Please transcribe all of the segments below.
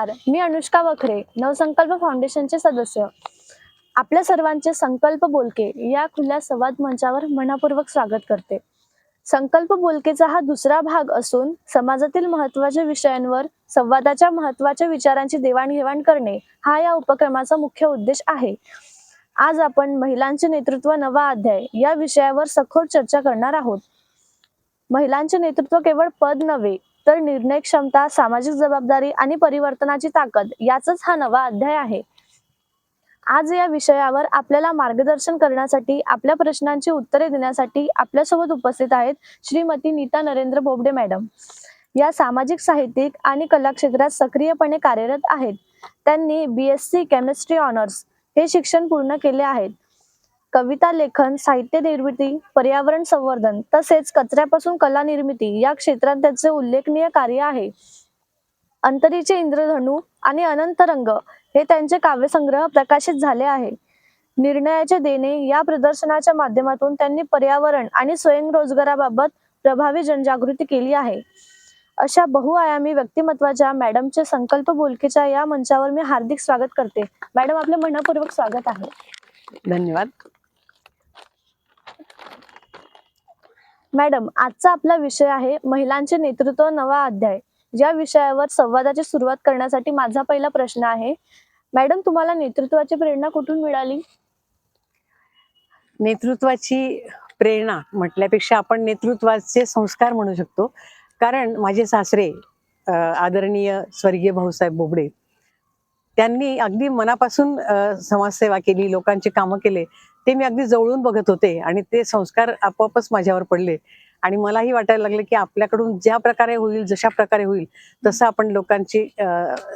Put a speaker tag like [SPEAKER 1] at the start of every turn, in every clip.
[SPEAKER 1] नमस्कार. मी अनुष्का वखरे नवसंकल्प फाउंडेशनचे सदस्य. आपल्या सर्वांचे संकल्प बोलके या खुल्या संवाद मंचावर मनापूर्वक स्वागत करते. संकल्प बोलकेचा हा दुसरा भाग असून समाजातील महत्त्वाच्या विषयांवर संवादाच्या महत्त्वाच्या विचारांची देवाणघेवाण करणे हा या उपक्रमाचा मुख्य उद्देश आहे. आज आपण महिलांचे नेतृत्व नवा अध्याय या विषयावर सखोल चर्चा करणार आहोत. महिलांचे नेतृत्व केवळ पद नव्हे तर निर्णय क्षमता सामाजिक जबाबदारी आणि परिवर्तनाची ताकद याचाच हा नवा अध्याय आहे. आज या विषयावर आपल्याला मार्गदर्शन करण्यासाठी आपल्या प्रश्नांची उत्तरे देण्यासाठी आपल्यासोबत उपस्थित आहेत श्रीमती नीता नरेंद्र बोबडे मॅडम. या सामाजिक साहित्यिक आणि कला क्षेत्रात सक्रियपणे कार्यरत आहेत. त्यांनी B S C chemistry honours हे शिक्षण पूर्ण केले आहेत. कविता लेखन साहित्य निर्मिती पर्यावरण संवर्धन तसेच कचऱ्यापासून कला निर्मिती या क्षेत्रात त्याचे उल्लेखनीय कार्य आहे. अंतरीचे इंद्रधनु आणि अनंत रंग हे त्यांचे काव्यसंग्रह प्रकाशित झाले आहे. निर्णयाचे देणे या प्रदर्शनाच्या माध्यमातून त्यांनी पर्यावरण आणि स्वयंरोजगाराबाबत प्रभावी जनजागृती केली आहे. अशा बहुआयामी व्यक्तिमत्वाच्या मॅडमचे संकल्प बोलकेच्या या मंचावर मी हार्दिक स्वागत करते. मॅडम आपले मनपूर्वक स्वागत आहे.
[SPEAKER 2] धन्यवाद.
[SPEAKER 1] मॅडम आजचा आपला विषय आहे महिलांचे नेतृत्व नवा अध्याय. या विषयावर संवादाची सुरुवात करण्यासाठी माझा पहिला प्रश्न आहे. मॅडम तुम्हाला नेतृत्वाची प्रेरणा कुठून मिळाली?
[SPEAKER 2] नेतृत्वाची प्रेरणा म्हटल्यापेक्षा आपण नेतृत्वाचे संस्कार म्हणू शकतो. कारण माझे सासरे आदरणीय स्वर्गीय भाऊसाहेब बोबडे त्यांनी अगदी मनापासून समाजसेवा केली लोकांची कामं केले. ते मी अगदी जवळून बघत होते आणि ते संस्कार आपोआपच माझ्यावर पडले. आणि मलाही वाटायला लागलं की आपल्याकडून ज्या प्रकारे होईल जशा प्रकारे होईल तसं आपण लोकांची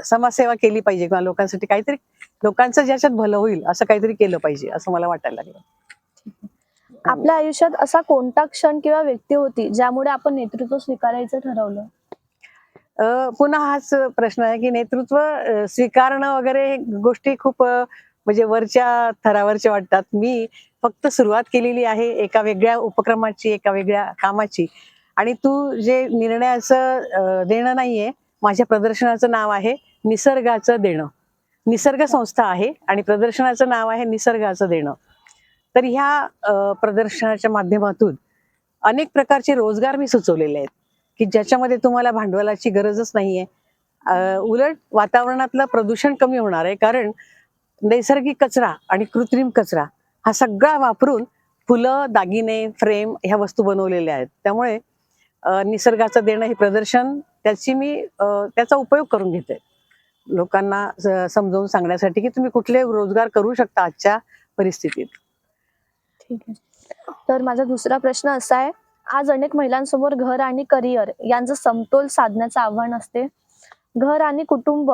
[SPEAKER 2] समाजसेवा केली पाहिजे किंवा लोकांसाठी काहीतरी लोकांचं ज्याच्यात भलं होईल असं काहीतरी केलं पाहिजे असं मला वाटायला लागलं.
[SPEAKER 1] आपल्या आयुष्यात असा कोणता क्षण किंवा व्यक्ती होती ज्यामुळे आपण नेतृत्व स्वीकारायचं ठरवलं?
[SPEAKER 2] पुन्हा हाच प्रश्न आहे की नेतृत्व स्वीकारणं वगैरे गोष्टी खूप म्हणजे वरच्या थरावरच्या वाटतात. मी फक्त सुरुवात केलेली आहे एका वेगळ्या उपक्रमाची एका वेगळ्या कामाची. आणि तू जे निर्णयाचं देणं नाहीये माझ्या प्रदर्शनाचं नाव आहे निसर्गाचं देणं. निसर्ग संस्था आहे आणि प्रदर्शनाचं नाव आहे निसर्गाचं देणं. तर ह्या प्रदर्शनाच्या माध्यमातून अनेक प्रकारचे रोजगार मी सुचवलेले आहेत की ज्याच्यामध्ये तुम्हाला भांडवलाची गरजच नाहीये. उलट वातावरणातलं प्रदूषण कमी होणार आहे कारण नैसर्गिक कचरा आणि कृत्रिम कचरा हा सगळा वापरून फुलं दागिने फ्रेम ह्या वस्तू बनवलेल्या आहेत. त्यामुळे निसर्गाचं देणं हे प्रदर्शन त्याची मी त्याचा उपयोग करून घेते. लोकांना समजावून सांगण्यासाठी की तुम्ही कुठले रोजगार करू शकता आजच्या परिस्थितीत.
[SPEAKER 1] ठीक आहे. तर माझा दुसरा प्रश्न असा आहे आज अनेक महिलांसमोर घर आणि करिअर यांचं समतोल साधण्याचं आव्हान असते. घर आणि कुटुंब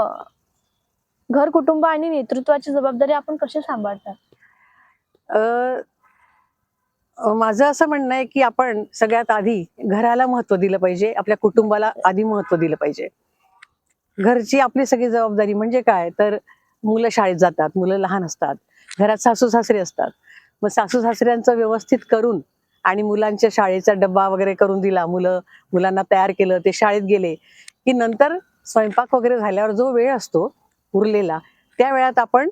[SPEAKER 1] घर कुटुंब आणि नेतृत्वाची जबाबदारी आपण कशी सांभाळतात?
[SPEAKER 2] माझं असं म्हणणं आहे की आपण सगळ्यात आधी घराला महत्त्व दिलं पाहिजे आपल्या कुटुंबाला आधी महत्त्व दिलं पाहिजे. घरची आपली सगळी जबाबदारी म्हणजे काय? तर मुलं शाळेत जातात मुलं लहान असतात घरात सासू सासरे असतात. मग सासू सासऱ्यांचं व्यवस्थित करून आणि मुलांच्या शाळेचा डब्बा वगैरे करून दिला मुलं मुलांना तयार केलं ते शाळेत गेले की नंतर स्वयंपाक वगैरे झाल्यावर जो वेळ असतो उरलेला. त्या वेळात आपण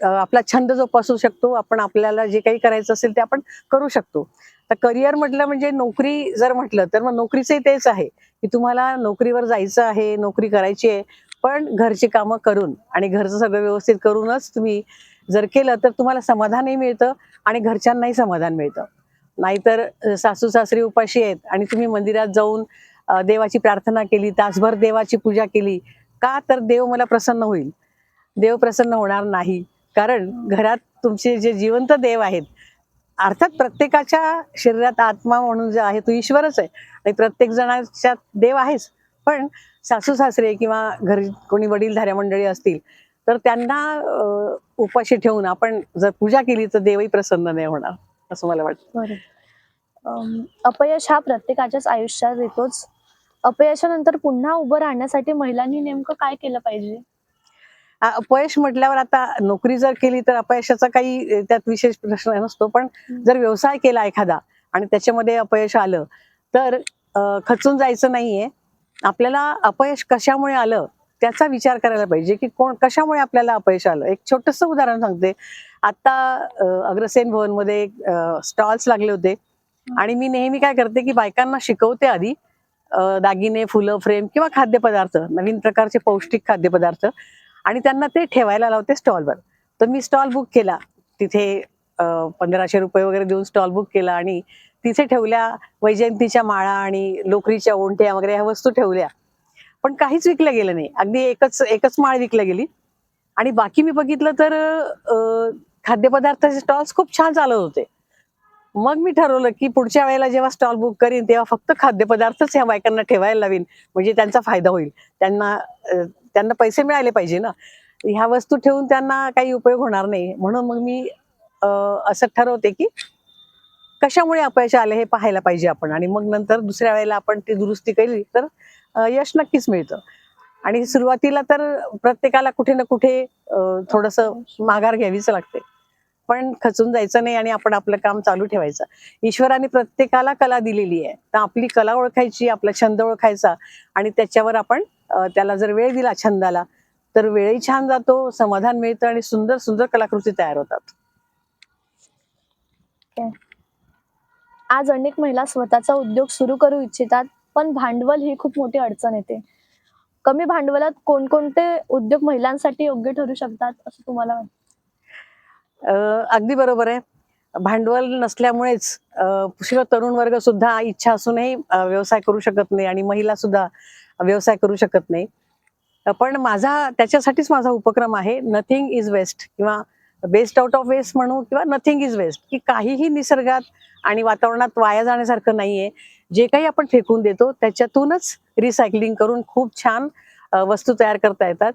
[SPEAKER 2] आपला छंद जोपासू शकतो. आपण आपल्याला जे काही करायचं असेल ते आपण करू शकतो. तर करिअर म्हटलं म्हणजे नोकरी जर म्हटलं तर मग नोकरीचंही तेच आहे की तुम्हाला नोकरीवर जायचं आहे नोकरी करायची आहे पण घरची कामं करून आणि घरचं सगळं व्यवस्थित करूनच तुम्ही जर केलं तर तुम्हाला समाधानही मिळतं आणि घरच्यांनाही समाधान मिळतं. नाहीतर सासू सासरी उपाशी आहेत आणि तुम्ही मंदिरात जाऊन देवाची प्रार्थना केली तासभर देवाची पूजा केली का तर देव मला प्रसन्न होईल? देव प्रसन्न होणार नाही. कारण घरात तुमचे जे जिवंत देव आहेत अर्थात प्रत्येकाच्या शरीरात आत्मा म्हणून जे आहे तो ईश्वरच आहे. आणि प्रत्येक जणाच्या देव आहेच. पण सासू सासरे किंवा घरी कोणी वडीलधाऱ्या मंडळी असतील तर त्यांना उपाशी ठेवून आपण जर पूजा केली तर देवही प्रसन्न नाही होणार असं मला वाटतं.
[SPEAKER 1] अपयश हा प्रत्येकाच्याच आयुष्यात येतोच. अपयशानंतर पुन्हा उभं राहण्यासाठी महिलांनी नेमकं काय केलं पाहिजे?
[SPEAKER 2] अपयश म्हटल्यावर आता नोकरी जर केली तर अपयशाचा काही त्यात विशेष प्रश्न नसतो. पण जर व्यवसाय केला एखादा आणि त्याच्यामध्ये अपयश आलं तर खचून जायचं नाहीये. आपल्याला अपयश कशामुळे आलं त्याचा विचार करायला पाहिजे की कोण कशामुळे आपल्याला अपयश आलं? एक छोटस उदाहरण सांगते. आता अग्रसेन भवनमध्ये स्टॉल्स लागले होते. आणि मी नेहमी काय करते की बायकांना शिकवते आधी दागिने फुलं फ्रेम किंवा खाद्यपदार्थ नवीन प्रकारचे पौष्टिक खाद्यपदार्थ आणि त्यांना ते ठेवायला लावते स्टॉलवर. तर मी स्टॉल बुक केला. तिथे पंधराशे रुपये वगैरे देऊन स्टॉल बुक केला आणि तिथे ठेवल्या वैजयंतीच्या माळा आणि लोकरीच्या ओंट्या वगैरे ह्या वस्तू ठेवल्या. पण काहीच विकलं गेलं नाही. अगदी एकच एकच माळ विकल्या गेली. आणि बाकी मी बघितलं तर खाद्यपदार्थाचे स्टॉल्स खूप छान चालत होते. मग मी ठरवलं की पुढच्या वेळेला जेव्हा स्टॉल बुक करीन तेव्हा फक्त खाद्यपदार्थच ह्या बायकांना ठेवायला लावीन. म्हणजे त्यांचा फायदा होईल. त्यांना त्यांना पैसे मिळाले पाहिजे ना. ह्या वस्तू ठेवून त्यांना काही उपयोग होणार नाही. म्हणून मग मी असं ठरवते की कशामुळे अपयश आले हे पाहायला पाहिजे आपण. आणि मग नंतर दुसऱ्या वेळेला आपण ती दुरुस्ती केली तर यश नक्कीच मिळतं. आणि सुरुवातीला तर प्रत्येकाला कुठे ना कुठे थोडस माघार घ्यावीच लागते. आपण खचून जायचं नाही आणि आपण आपलं काम चालू ठेवायचं. ईश्वराने प्रत्येकाला कला दिलेली आहे. तर आपली कला ओळखायची आपला छंद ओळखायचा आणि त्याच्यावर आपण त्याला जर वेळ दिला छंदाला तर वेळही छान जातो समाधान मिळतं आणि सुंदर सुंदर कलाकृती तयार होतात.
[SPEAKER 1] आज अनेक महिला स्वतःचा उद्योग सुरू करू इच्छितात पण भांडवल ही खूप मोठी अडचण येते. कमी भांडवलात कोणकोणते उद्योग महिलांसाठी योग्य ठरू शकतात असं तुम्हाला वाटतं?
[SPEAKER 2] अगदी बरोबर आहे. भांडवल नसल्यामुळेच पुष्कळ तरुण वर्ग सुद्धा इच्छा असूनही व्यवसाय करू शकत नाही आणि महिला सुद्धा व्यवसाय करू शकत नाही. पण माझा त्याच्यासाठीच माझा उपक्रम आहे नथिंग इज वेस्ट किंवा बेस्ट आउट ऑफ वेस्ट म्हणू किंवा नथिंग इज वेस्ट की काहीही निसर्गात आणि वातावरणात वाया जाण्यासारखं नाहीये. जे काही आपण फेकून देतो त्याच्यातूनच रिसायकलिंग करून खूप छान वस्तू तयार करता येतात.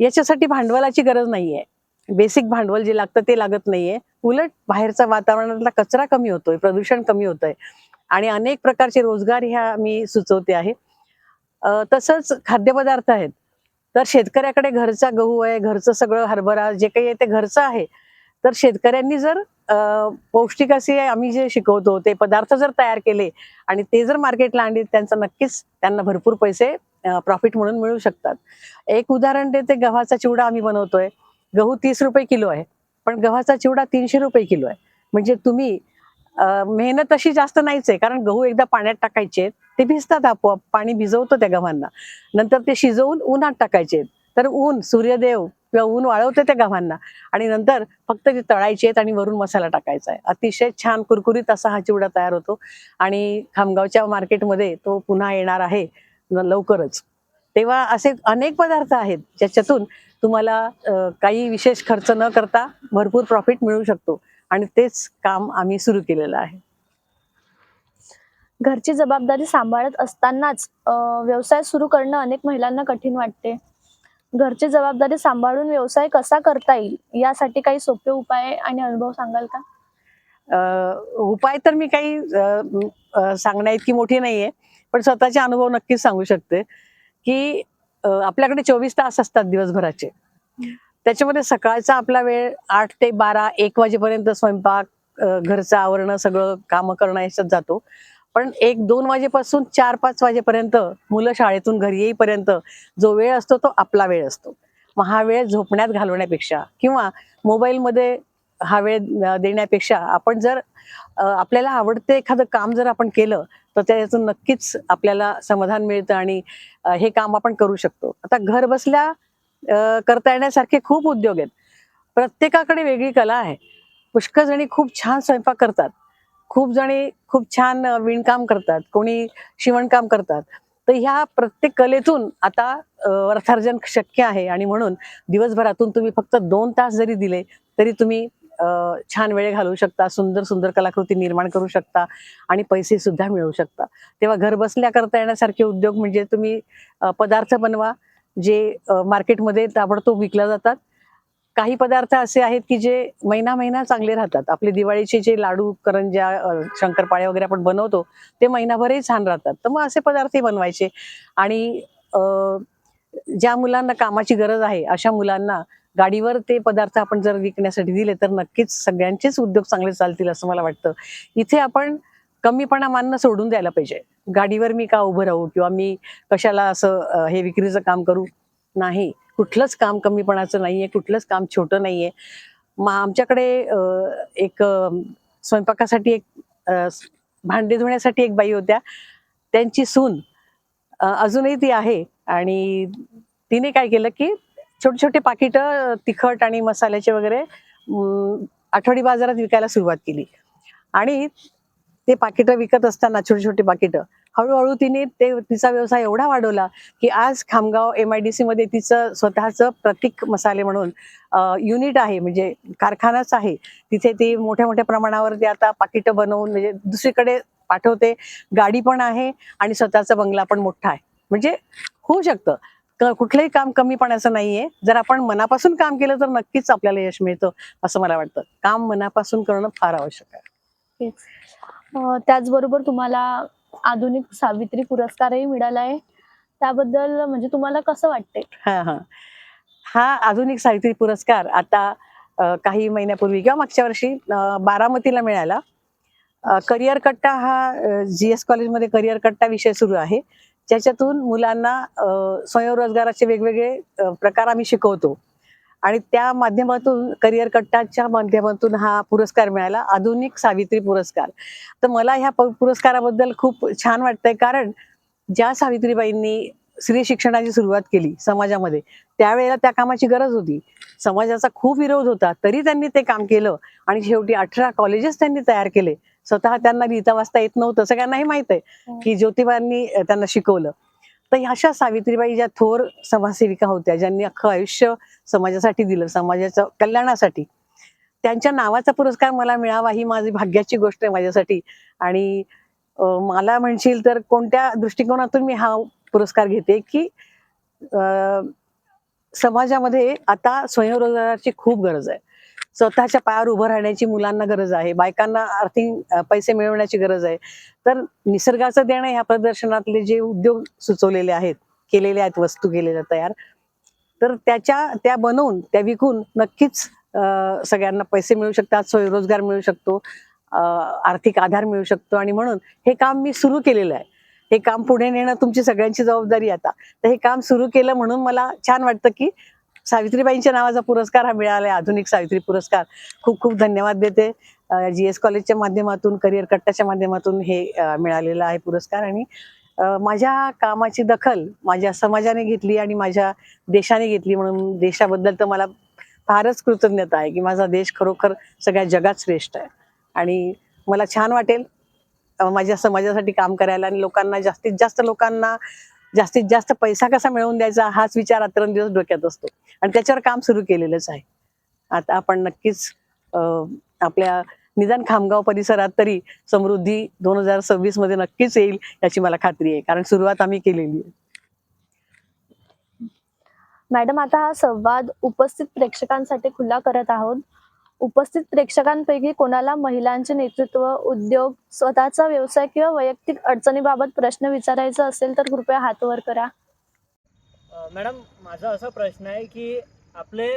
[SPEAKER 2] याच्यासाठी भांडवलाची गरज नाहीये. बेसिक भांडवल जे लागतं ते लागत नाहीये. उलट बाहेरचा वातावरणातला कचरा कमी होतोय प्रदूषण कमी होतंय. आणि अनेक प्रकारचे रोजगार ह्या मी सुचवते आहे. तसंच खाद्यपदार्थ आहेत. तर शेतकऱ्याकडे घरचा गहू आहे घरचं सगळं हरभरा जे काही आहे ते घरचं आहे. तर शेतकऱ्यांनी जर पौष्टिक असे आम्ही जे शिकवतो ते पदार्थ जर तयार केले आणि ते जर मार्केटला आणले त्यांचा नक्कीच त्यांना भरपूर पैसे प्रॉफिट म्हणून मिळू शकतात. एक उदाहरण देते गव्हाचा चिवडा आम्ही बनवतोय. गहू तीस रुपये किलो आहे पण गव्हाचा चिवडा तीनशे रुपये किलो आहे. म्हणजे तुम्ही मेहनत अशी जास्त नाहीच आहे कारण गहू एकदा पाण्यात टाकायचे ते भिजतात आपोआप पाणी भिजवतो त्या गव्हांना. नंतर ते शिजवून उन्हात टाकायचे तर ऊन सूर्यदेव किंवा ऊन वाळवते त्या गव्हांना. आणि नंतर फक्त ते तळायचे आहेत आणि वरून मसाला टाकायचा आहे. अतिशय छान कुरकुरीत असा हा चिवडा तयार होतो. आणि खामगावच्या मार्केटमध्ये तो पुन्हा येणार आहे लवकरच. तेव्हा असे अनेक पदार्थ आहेत ज्याच्यातून तुम्हाला काही विशेष खर्च न करता भरपूर प्रॉफिट मिळू शकतो. आणि तेच काम आम्ही सुरू केलेलं आहे.
[SPEAKER 1] घरची जबाबदारी सांभाळत असतानाच व्यवसाय सुरू करणं अनेक महिलांना कठीण वाटते. घरची जबाबदारी सांभाळून व्यवसाय कसा करता येईल यासाठी काही सोपे उपाय आणि अनुभव सांगाल का?
[SPEAKER 2] उपाय तर मी काही सांगण्या इतकी मोठी नाहीये पण स्वतःचे अनुभव नक्कीच सांगू शकते. की आपल्याकडे चोवीस तास असतात दिवसभराचे. त्याच्यामध्ये सकाळचा आपला वेळ आठ ते बारा एक वाजेपर्यंत स्वयंपाक घरचं आवरणं सगळं कामं करणं याच्यात जातो. पण एक दोन वाजेपासून चार पाच वाजेपर्यंत मुलं शाळेतून घरी येईपर्यंत जो वेळ असतो तो आपला वेळ असतो. मग हा वेळ झोपण्यात घालवण्यापेक्षा किंवा मोबाईलमध्ये हा वेळ देण्यापेक्षा आपण जर आपल्याला आवडते एखादं काम जर आपण केलं तर त्याच्यातून नक्कीच आपल्याला समाधान मिळतं आणि हे काम आपण करू शकतो. आता घर बसल्या करता येण्यासारखे खूप उद्योग आहेत. प्रत्येकाकडे वेगळी कला आहे. पुष्कळ जणी खूप छान स्वयंपाक करतात. खूप जणी खूप छान विणकाम करतात. कोणी शिवणकाम करतात. तर ह्या प्रत्येक कलेतून आता अर्थार्जन शक्य आहे. आणि म्हणून दिवसभरातून तुम्ही फक्त दोन तास जरी दिले तरी तुम्ही छान वेळ घालवू शकता सुंदर सुंदर कलाकृती निर्माण करू शकता आणि पैसे सुद्धा मिळवू शकता. तेव्हा घर बसल्या करता येण्यासारखे उद्योग म्हणजे तुम्ही पदार्थ बनवा जे मार्केटमध्ये ताबडतोब विकल्या जातात. काही पदार्थ असे आहेत की जे महिना महिना चांगले राहतात. आपले दिवाळीचे जे लाडू करंज्या अं, शंकरपाळ्या वगैरे आपण बनवतो ते महिनाभरही छान राहतात. तर मग असे पदार्थही बनवायचे. आणि ज्या मुलांना कामाची गरज आहे अशा मुलांना गाडीवर ते पदार्थ आपण जर विकण्यासाठी दिले तर नक्कीच सगळ्यांचेच उद्योग चांगले चालतील असं मला वाटतं. इथे आपण कमीपणा मानणं सोडून द्यायला पाहिजे. गाडीवर मी का उभं राहू किंवा मी कशाला असं हे विक्रीचं काम करू? नाही. कुठलंच काम कमीपणाचं नाहीये कुठलंच काम छोटं नाहीये. मग आमच्याकडे एक स्वयंपाकासाठी एक भांडे धुण्यासाठी एक बाई होत्या. त्यांची सून अजूनही ती आहे. आणि तिने काय केलं की छोटे छोटे पाकिटं तिखट आणि मसाल्याचे वगैरे आठवडी बाजारात विकायला सुरुवात केली. आणि ते पाकिटं विकत असताना छोटे छोटे पाकिटं हळूहळू तिने ते तिचा व्यवसाय एवढा वाढवला की आज Khamgaon M I D C मध्ये तिचं स्वतःचं प्रतीक मसाले म्हणून युनिट आहे म्हणजे कारखानाच आहे. तिथे ती मोठ्या मोठ्या प्रमाणावर ते आता पाकिटं बनवून म्हणजे दुसरीकडे पाठवते. गाडी पण आहे आणि स्वतःचा बंगला पण मोठा आहे. म्हणजे होऊ शकतं. कुठलंही काम कमीपणाचं नाहीये. जर आपण मनापासून काम केलं तर नक्कीच आपल्याला यश मिळतं असं मला वाटतं. काम मनापासून करणं फार आवश्यक आहे.
[SPEAKER 1] त्याचबरोबर तुम्हाला आधुनिक सावित्री पुरस्कारही मिळाला आहे. त्याबद्दल म्हणजे तुम्हाला कसं वाटते
[SPEAKER 2] हा हा. हा आधुनिक साहित्य पुरस्कार आता काही महिन्यापूर्वी किंवा मागच्या वर्षी बारामतीला मिळाला. करिअर कट्टा हा जी एस कॉलेजमध्ये करिअर कट्टा विषय सुरू आहे. ज्याच्यातून मुलांना स्वयंरोजगाराचे वेगवेगळे प्रकार आम्ही शिकवतो. आणि त्या माध्यमातून करिअर कट्टाच्या माध्यमातून हा पुरस्कार मिळाला. आधुनिक सावित्री पुरस्कार. तर मला ह्या पुरस्काराबद्दल खूप छान वाटतंय. कारण ज्या सावित्रीबाईंनी स्त्री शिक्षणाची सुरुवात केली समाजामध्ये त्यावेळेला त्या कामाची गरज होती. समाजाचा खूप विरोध होता. तरी त्यांनी ते काम केलं. आणि शेवटी अठरा कॉलेजेस त्यांनी तयार केले. स्वतः त्यांना लिहिता वाचता येत नव्हतं. सगळ्यांनाही माहीत आहे की ज्योतिबांनी त्यांना शिकवलं. तर अशा सावित्रीबाई ज्या थोर समाजसेविका होत्या ज्यांनी अख्खं आयुष्य समाजासाठी दिलं समाजाच्या कल्याणासाठी त्यांच्या नावाचा पुरस्कार मला मिळावा ही माझी भाग्याची गोष्ट आहे माझ्यासाठी. आणि मला म्हणशील तर कोणत्या दृष्टिकोनातून मी हा पुरस्कार घेते की अ, समाजामध्ये आता स्वयंरोजगाराची खूप गरज आहे. स्वतःच्या पायावर उभं राहण्याची मुलांना गरज आहे बायकांना आर्थिक पैसे मिळवण्याची गरज आहे. तर निसर्गाचं देणं ह्या प्रदर्शनातले जे उद्योग सुचवलेले आहेत केलेले आहेत वस्तू केलेल्या तयार तर त्याच्या त्या बनवून त्या विकून नक्कीच अ, सगळ्यांना पैसे मिळू शकतात स्वयंरोजगार मिळू शकतो आर्थिक आधार मिळू शकतो आणि म्हणून हे काम मी सुरू केलेलं आहे. हे काम पुढे नेणं तुमची सगळ्यांची जबाबदारी आता. तर हे काम सुरू केलं म्हणून मला छान वाटतं की सावित्रीबाईंच्या नावाचा पुरस्कार हा मिळाला आधुनिक सावित्री पुरस्कार. खूप खूप धन्यवाद देते. जी एस कॉलेजच्या माध्यमातून करिअर कट्टाच्या माध्यमातून हे मिळालेलं आहे पुरस्कार. आणि माझ्या कामाची दखल माझ्या समाजाने घेतली आणि माझ्या देशाने घेतली म्हणून देशाबद्दल तर मला फारच कृतज्ञता आहे की माझा देश खरोखर सगळ्या जगात श्रेष्ठ आहे. आणि मला छान वाटेल माझ्या समाजासाठी काम करायला आणि लोकांना जास्तीत जास्त लोकांना जास्तीत जास्त पैसा कसा मिळवून द्यायचा हाच विचार रात्रंदिवस डोक्यात असतो. आणि त्याच्यावर काम सुरू केलेलंच आहे. आता आपण नक्कीच आपल्या निदान खामगाव परिसरात तरी समृद्धी दोन हजार सव्वीसमध्ये नक्कीच येईल याची मला खात्री आहे. कारण सुरुवात आम्ही केलेली आहे.
[SPEAKER 1] मॅडम आता हा संवाद उपस्थित प्रेक्षकांसाठी खुला करत आहोत. उपस्थित प्रेक्षकांपैकी कोणाला महिलांचे नेतृत्व उद्योग स्वतःचा व्यवसाय किंवा वैयक्तिक अडचणीबाबत प्रश्न विचारायचा असेल तर कृपया हात वर करा
[SPEAKER 3] मॅडम माझा असा प्रश्न आहे की आपले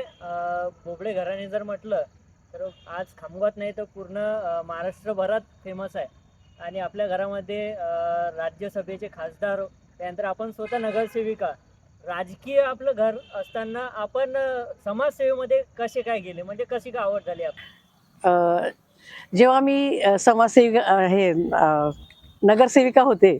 [SPEAKER 3] बोबडे घराणे जर म्हटलं तर आज खामगावात नाही तर पूर्ण महाराष्ट्रभरात फेमस आहे. आणि आपल्या घरामध्ये राज्यसभेचे खासदार त्यानंतर आपण स्वतः नगरसेविका राजकीय आपलं घर असताना आपण समाजसेवेमध्ये कसे काय गेले? म्हणजे कशी काय आवड झाली
[SPEAKER 2] जेव्हा मी समाजसेविका हे नगरसेविका होते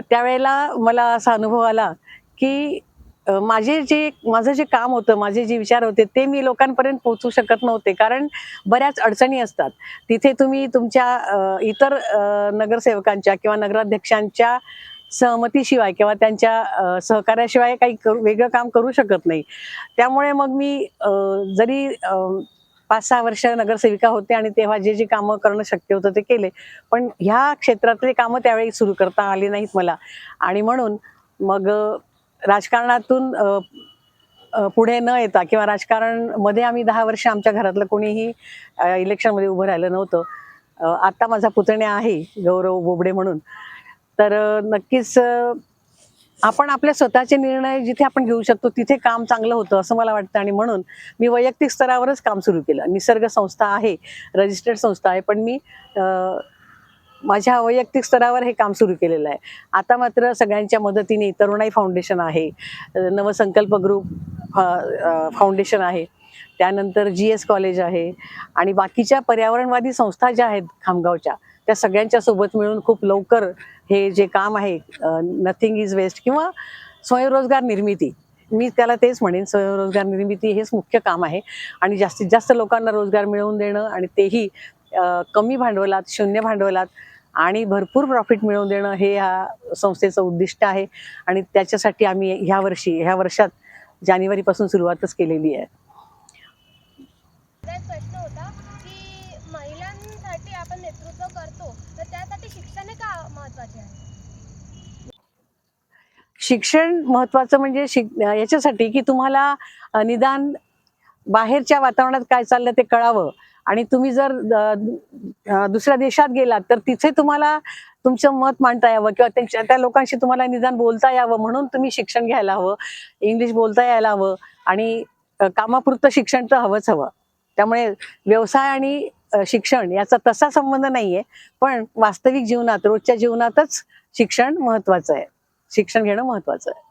[SPEAKER 2] त्यावेळेला मला असा अनुभव आला की माझे जे माझं जे काम होतं माझे जे विचार होते ते मी लोकांपर्यंत पोहोचू शकत नव्हते. कारण बऱ्याच अडचणी असतात. तिथे तुम्ही तुमच्या इतर नगरसेवकांच्या किंवा नगराध्यक्षांच्या सहमतीशिवाय किंवा त्यांच्या सहकार्याशिवाय काही करू वेगळं काम करू शकत नाही. त्यामुळे मग मी जरी पाच सहा वर्ष नगरसेविका होते आणि तेव्हा जे जे कामं करणं शक्य होतं ते केले पण ह्या क्षेत्रातले कामं त्यावेळी सुरू करता आली नाहीत मला. आणि म्हणून मग राजकारणातून पुढे न येता किंवा राजकारणमध्ये आम्ही दहा वर्ष आमच्या घरातलं कोणीही इलेक्शनमध्ये उभं राहिलं नव्हतं. आत्ता आता माझा पुतण्या आहे गौरव बोबडे म्हणून. तर नक्कीच आपण आपल्या स्वतःचे निर्णय जिथे आपण घेऊ शकतो तिथे काम चांगलं होतं असं मला वाटतं. आणि म्हणून मी वैयक्तिक स्तरावरच काम सुरू केलं. निसर्ग संस्था आहे रजिस्टर्ड संस्था आहे पण मी माझ्या वैयक्तिक स्तरावर हे काम सुरू केलेलं आहे. आता मात्र सगळ्यांच्या मदतीने तरुणाई फाउंडेशन आहे नवसंकल्प ग्रुप फा- फाउंडेशन आहे त्यानंतर जी एस कॉलेज आहे आणि बाकीच्या पर्यावरणवादी संस्था ज्या आहेत खामगावच्या त्या सगळ्यांच्या सोबत मिळून खूप लवकर हे जे काम आहे नथिंग इज वेस्ट किंवा स्वयंरोजगार निर्मिती. मी त्याला तेच म्हणेन स्वयंरोजगार निर्मिती हेच मुख्य काम आहे. आणि जास्तीत जास्त लोकांना रोजगार मिळवून देणं आणि तेही कमी भांडवलात शून्य भांडवलात आणि भरपूर प्रॉफिट मिळवून देणं हे ह्या संस्थेचं उद्दिष्ट आहे. आणि त्याच्यासाठी आम्ही ह्या वर्षी ह्या वर्षात जानेवारीपासून सुरुवातच केलेली आहे
[SPEAKER 4] माझा एक प्रश्न होता की महिलांसाठी आपण नेतृत्व करतो तर त्यासाठी शिक्षण हे का महत्त्वाचे आहे
[SPEAKER 2] शिक्षण महत्वाचं म्हणजे शिक याच्यासाठी की तुम्हाला निदान बाहेरच्या वातावरणात काय चाललं ते कळावं. आणि तुम्ही जर दुसऱ्या देशात गेलात तर तिथे तुम्हाला तुमचं मत मांडता यावं किंवा त्यांच्या त्या लोकांशी तुम्हाला निदान बोलता यावं म्हणून तुम्ही शिक्षण घ्यायला हवं. इंग्लिश बोलता यायला हवं आणि कामापुरतं शिक्षण तर हवंच हवं. त्यामुळे व्यवसाय आणि शिक्षण याचा तसा संबंध नाहीये पण वास्तविक जीवनात रोजच्या जीवनातच शिक्षण महत्वाचं आहे. शिक्षण घेणं महत्वाचं आहे.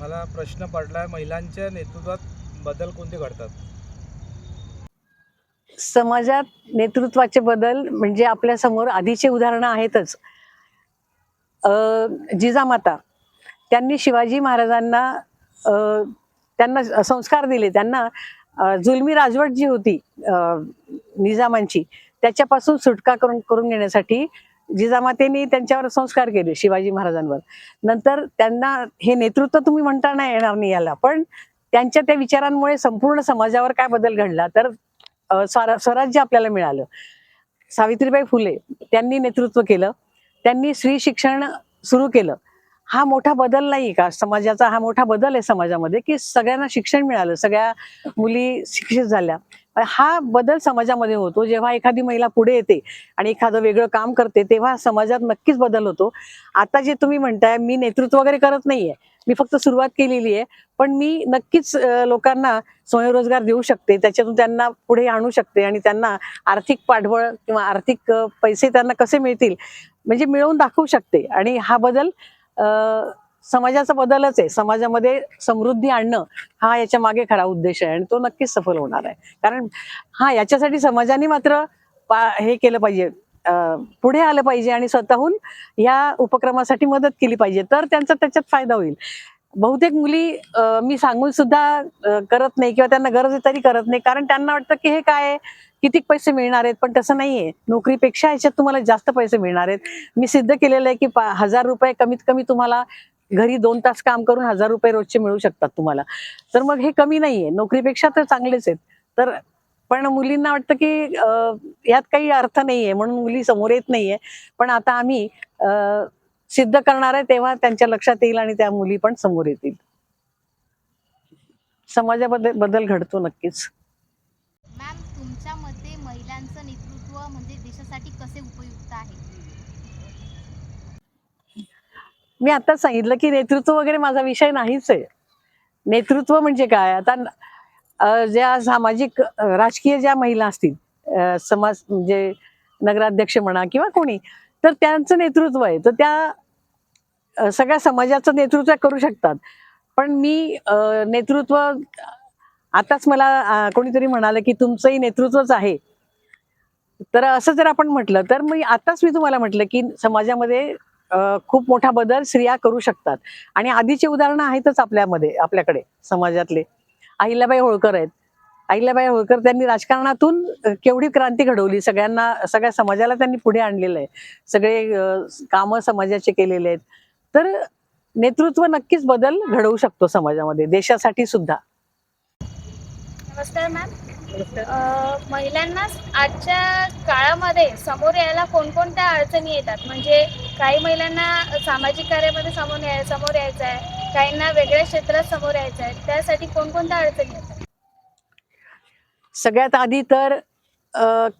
[SPEAKER 5] मला प्रश्न पडलाय महिलांच्या नेतृत्वात बदल कोणते घडतात?
[SPEAKER 2] समाजात नेतृत्वाचे बदल म्हणजे आपल्यासमोर आधीचे उदाहरणं आहेतच. अं, जिजामाता त्यांनी शिवाजी महाराजांना अं, त्यांना संस्कार दिले. त्यांना जुलमी राजवट जी होती निजामांची त्याच्यापासून सुटका करून करून घेण्यासाठी जिजामातेनी त्यांच्यावर संस्कार केले शिवाजी महाराजांवर. नंतर त्यांना हे नेतृत्व तुम्ही म्हणता नाही येणार नाही याला पण त्यांच्या त्या विचारांमुळे संपूर्ण समाजावर काय बदल घडला तर स्वराज्य आपल्याला मिळालं. सावित्रीबाई फुले त्यांनी नेतृत्व केलं त्यांनी स्त्री शिक्षण सुरू केलं. हा मोठा बदल नाही का? समाजाचा हा मोठा बदल आहे समाजामध्ये की सगळ्यांना शिक्षण मिळालं सगळ्या मुली शिक्षित झाल्या. हा बदल समाजामध्ये होतो. जेव्हा एखादी महिला पुढे येते आणि एखादं वेगळं काम करते तेव्हा समाजात नक्कीच बदल होतो. आता जे तुम्ही म्हणताय मी नेतृत्व वगैरे करत नाहीये. मी फक्त सुरुवात केलेली आहे. पण मी नक्कीच लोकांना स्वयंरोजगार देऊ शकते. त्याच्यातून त्यांना पुढे आणू शकते आणि त्यांना आर्थिक पाठबळ किंवा आर्थिक पैसे त्यांना कसे मिळतील म्हणजे मिळवून दाखवू शकते. आणि हा बदल समाजाचा बदलच आहे. समाजामध्ये समृद्धी आणणं हा याच्या मागे खरा उद्देश आहे आणि तो नक्कीच सफल होणार आहे. कारण हा याच्यासाठी समाजाने मात्र हे केलं पाहिजे पुढे आलं पाहिजे आणि स्वतःहून या उपक्रमासाठी मदत केली पाहिजे. तर त्यांचा त्याच्यात फायदा होईल. बहुतेक मुली मी सांगून सुद्धा करत नाही किंवा त्यांना गरज आहे तरी करत नाही. कारण त्यांना वाटतं की हे काय किती पैसे मिळणार आहेत? पण तसं नाहीये नोकरीपेक्षा याच्यात तुम्हाला जास्त पैसे मिळणार आहेत. मी सिद्ध केलेलं आहे की हजार रुपये कमीत कमी तुम्हाला घरी दोन तास काम करून हजार रुपये रोजचे मिळू शकतात तुम्हाला. तर मग हे कमी नाहीये. नोकरीपेक्षा तर चांगलेच आहेत. तर पण मुलींना वाटतं की यात काही अर्थ नाहीये. म्हणून मुली समोर येत नाहीये. पण आता आम्ही सिद्ध करणार आहे तेव्हा त्यांच्या लक्षात येईल आणि त्या मुली पण समोर येतील. समाजाबद्दल बदल घडतो नक्कीच
[SPEAKER 4] मॅम तुमच्या मते महिलांचं नेतृत्व म्हणजे देशासाठी कसे उपयुक्त आहे
[SPEAKER 2] मी आता सांगितलं की नेतृत्व वगैरे माझा विषय नाहीच आहे. नेतृत्व म्हणजे काय? आता अ, ज्या सामाजिक अ, राजकीय ज्या महिला असतील अ, समाज म्हणजे नगराध्यक्ष म्हणा किंवा कोणी तर त्यांचं नेतृत्व आहे. तर त्या अ, सगळ्या समाजाचं नेतृत्व करू शकतात. पण मी अ, नेतृत्व आताच मला अ, कोणीतरी म्हणाले की तुमचंही नेतृत्वच आहे. तर असं जर आपण म्हटलं तर मी आताच मी तुम्हाला म्हटलं की समाजामध्ये खूप मोठा बदल स्त्रिया करू शकतात. आणि आधीचे उदाहरणं आहेतच आपल्यामध्ये आपल्याकडे समाजातले. अहिल्याबाई होळकर आहेत. अहिल्याबाई होळकर त्यांनी राजकारणातून केवढी क्रांती घडवली? सगळ्यांना सगळ्या समाजाला त्यांनी पुढे आणलेलं आहे. सगळे कामं समाजाचे केलेले आहेत. तर नेतृत्व नक्कीच बदल घडवू शकतो समाजामध्ये देशासाठी सुद्धा.
[SPEAKER 4] नमस्कार मॅम. महिलांना आजच्या काळामध्ये समोर यायला कोणकोणत्या अडचणी येतात? म्हणजे काही महिलांना सामाजिक कार्यामध्ये समोर याय समोर यायचं आहे काहींना वेगळ्या क्षेत्रात समोर यायचं आहे त्यासाठी कोणकोणत्या अडचणी येतात?
[SPEAKER 2] सगळ्यात आधी तर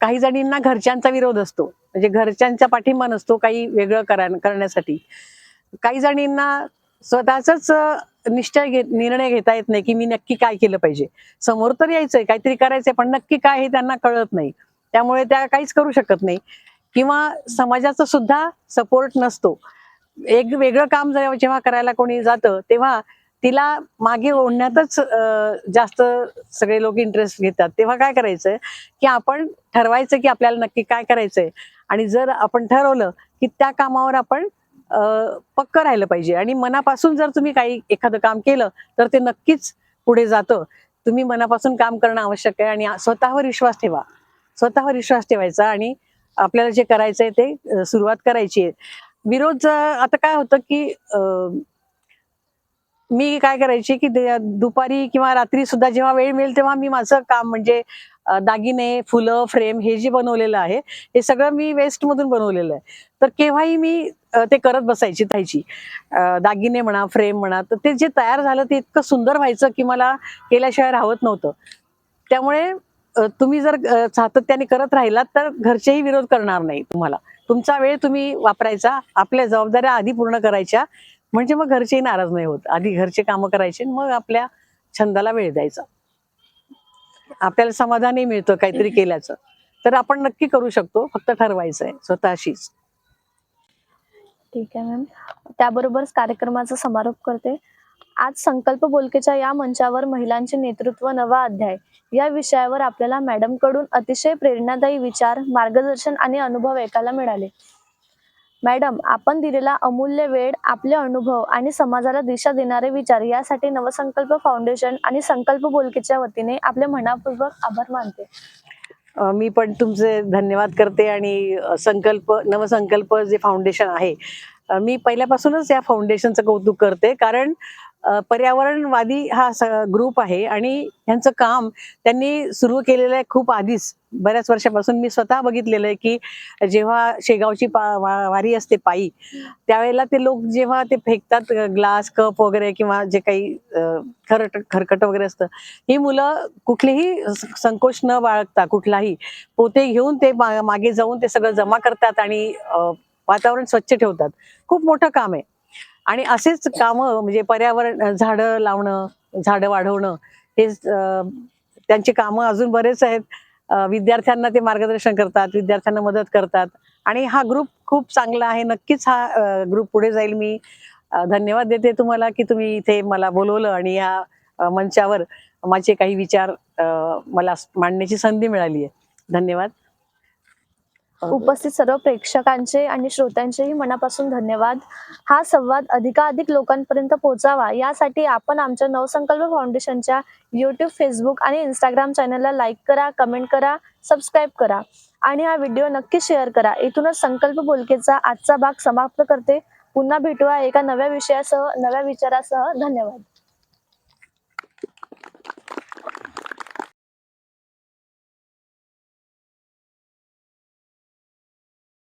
[SPEAKER 2] काही जणींना घरच्यांचा विरोध असतो. म्हणजे घरच्यांचा पाठिंबा नसतो काही वेगळं करा करण्यासाठी. काही जणींना स्वतःच निश्चय घे निर्णय घेता येत नाही की मी नक्की काय केलं पाहिजे. समोर तर यायचंय काहीतरी करायचंय पण नक्की काय हे त्यांना कळत नाही. त्यामुळे त्या काहीच करू शकत नाही. किंवा समाजाचा सुद्धा सपोर्ट नसतो. एक वेगळं काम जेव्हा जेव्हा करायला कोणी जातं तेव्हा तिला मागे ओढण्यातच जास्त सगळे लोक इंटरेस्ट घेतात. तेव्हा काय करायचंय की आपण ठरवायचं की आपल्याला नक्की काय करायचंय. आणि जर आपण ठरवलं की त्या कामावर आपण पक्क राहिलं पाहिजे. आणि मनापासून जर तुम्ही काही एखादं काम केलं तर ते नक्कीच पुढे जातं. तुम्ही मनापासून काम करणं आवश्यक आहे आणि स्वतःवर विश्वास ठेवा. स्वतःवर विश्वास ठेवायचा आणि आपल्याला जे करायचंय ते सुरुवात करायची आहे. विरोध आता काय होतं की मी काय करायची की दुपारी किंवा रात्री सुद्धा जेव्हा वेळ मिळेल तेव्हा मी माझं काम म्हणजे दागिने फुलं फ्रेम हे जे बनवलेलं आहे हे सगळं मी वेस्ट मधून बनवलेलं आहे. तर केव्हाही मी ते करत बसायची थायची. दागिने म्हणा फ्रेम म्हणा तर ते जे तयार झालं ते इतकं सुंदर व्हायचं की मला केल्याशिवाय राहत नव्हतं. त्यामुळे तुम्ही जर सातत्याने करत राहिलात तर घरचेही विरोध करणार नाही तुम्हाला. तुमचा वेळ तुम्ही वापरायचा आपल्या जबाबदाऱ्या आधी पूर्ण करायच्या म्हणजे मग घरचेही नाराज नाही होत. आधी घरचे कामं करायचे मग आपल्या छंदाला वेळ द्यायचा. आपल्याला समाधानही मिळतं काहीतरी केल्याचं. तर आपण नक्की करू शकतो फक्त ठरवायचं आहे स्वतःशीच.
[SPEAKER 1] ठीक आहे मॅम त्याबरोबरच कार्यक्रमाचा समारोप करते. आज संकल्प बोलकेच्या या मंचावर महिलांचे नेतृत्व नवा अध्याय. या विषयावर आपल्याला मॅडमकडून अतिशय प्रेरणादायी विचार मार्गदर्शन आणि अनुभव ऐकायला मिळाले. मॅडम आपण दिलेला अमूल्य वेळ आपले अनुभव आणि समाजाला दिशा देणारे विचार यासाठी नवसंकल्प फाउंडेशन आणि संकल्प बोलकेच्या वतीने आपले मनापूर्वक आभार मानते.
[SPEAKER 2] मी पण तुमचे धन्यवाद करते आणि संकल्प नवसंकल्प जे फाउंडेशन आहे मी पहिल्यापासूनच या फाउंडेशनचं कौतुक करते. कारण पर्यावरणवादी हा ग्रुप आहे आणि यांचं काम त्यांनी सुरू केलेलं आहे खूप आधीच. बऱ्याच वर्षापासून मी स्वतः बघितलेलं आहे की जेव्हा शेगावची वारी असते पायी त्यावेळेला ते लोक जेव्हा ते फेकतात ग्लास कप वगैरे किंवा जे काही खरट खरकट वगैरे असतं ही मुलं कुठलीही संकोच न बाळगता कुठलाही पोते घेऊन ते मागे जाऊन ते सगळं जमा करतात आणि वातावरण स्वच्छ ठेवतात. खूप मोठं काम आहे. आणि असेच कामं म्हणजे पर्यावरण झाडं लावणं झाडं वाढवणं हे त्यांची कामं अजून बरेच आहेत. विद्यार्थ्यांना ते मार्गदर्शन करतात विद्यार्थ्यांना मदत करतात. आणि हा ग्रुप खूप चांगला आहे. नक्कीच हा ग्रुप पुढे जाईल. मी धन्यवाद देते तुम्हाला की तुम्ही इथे मला बोलवलं आणि या मंचावर माझे काही विचार मला मांडण्याची संधी मिळाली आहे. धन्यवाद.
[SPEAKER 1] उपस्थित सर्व प्रेक्षकांचे आणि श्रोत्यांचेही मनापासून धन्यवाद. हा संवाद अधिकाधिक लोकांपर्यंत पोहोचावा यासाठी आपण आमच्या नवसंकल्प फाउंडेशनच्या यूट्यूब फेसबुक आणि इंस्टाग्राम चॅनलला लाईक करा कमेंट करा सबस्क्राईब करा. आणि हा व्हिडिओ नक्की शेअर करा. इथूनच संकल्प बोलकेचा आजचा भाग समाप्त करते. पुन्हा भेटूया एका नव्या विषयासह नव्या विचारासह. धन्यवाद.